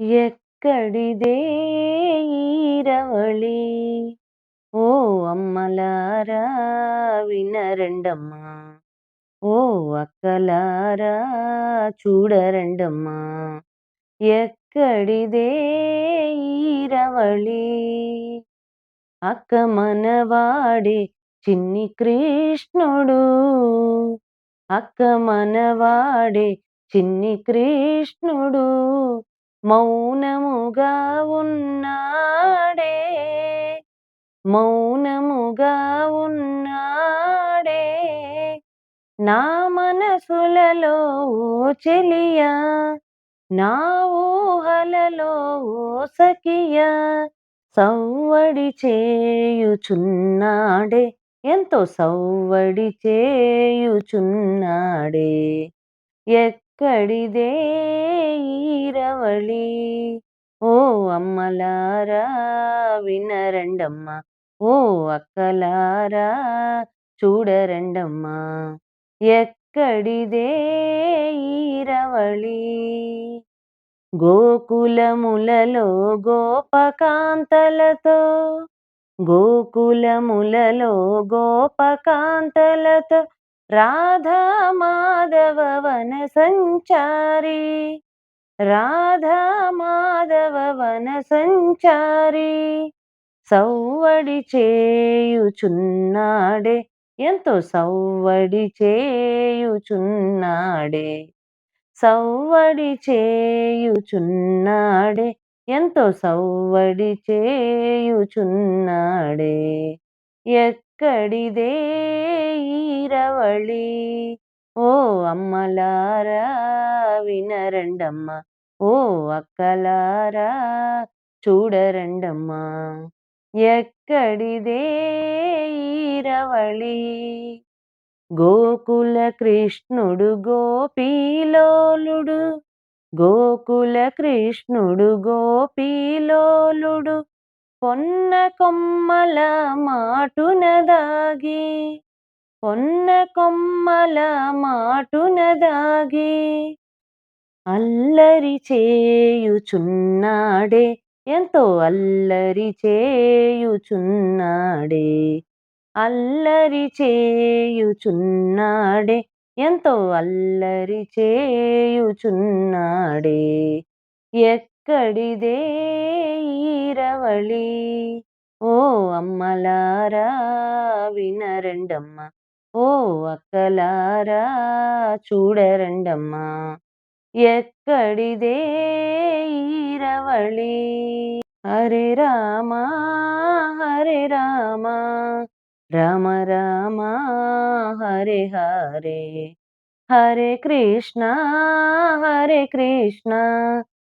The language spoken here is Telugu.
ఎక్కడిదే ఈరవళి? ఓ అమ్మలారా వినరండమ్మా. ఓ అక్కలారా చూడరండమ్మా. ఎక్కడిదే ఈరవళి? అక్క మనవాడే చిన్ని కృష్ణుడు. అక్క మనవాడే చిన్ని కృష్ణుడు. మౌనముగా ఉన్నాడే. మౌనముగా ఉన్నాడే. నా మనసులలో ఓ చెలియా. నా ఊహలలో ఓ సఖియా సవ్వడి చేయుచున్నాడే. ఎంతో సవ్వడి చేయుచున్నాడే. ఎక్కడిదే ఈరవళి. ఓ అమ్మలారా వినరండమ్మా. ఓ అక్కలారా చూడరండమ్మా. ఎక్కడిదే ఈరవళి? గోకులములలో గోపకాంతలతో గోకులములలో గోపకాంతలతో రాధా మాధవ వన సంచారి రాధా మాధవ వన సంచారి సౌవడి చేయుచున్నాడే ఎంతో సౌవడి చేయుచున్నాడే. సౌవడి చేయుచున్నాడే ఎంతో సౌవడి చేయుచున్నాడే. ఎక్కడిదే ఈరవళి. ఓ అమ్మలారా వినరండమ్మా. ఓ అక్కలారా చూడరండమ్మా. ఎక్కడిదే ఈరవళి? గోకుల కృష్ణుడు గోపీలోలుడు. గోకుల కృష్ణుడు గోపీలోలుడు. పొన్న కొమ్మల మాటున దాగి పొన్న కొమ్మల మాటున దాగి అల్లరి చేయుచున్నాడే ఎంతో అల్లరి చేయుచున్నాడే అల్లరి చేయుచున్నాడే ఎంతో అల్లరి చేయుచున్నాడే. కడిదే ఈరవళి. ఓ అమ్మలారా వినరండమ్మ. ఓ అక్కలారా చూడరండమ్మ. ఎక్కడిదే ఈరవళి? హరే రామా హరే రామా. రామ రామ హరే హరే. హరే కృష్ణ హరే కృష్ణ.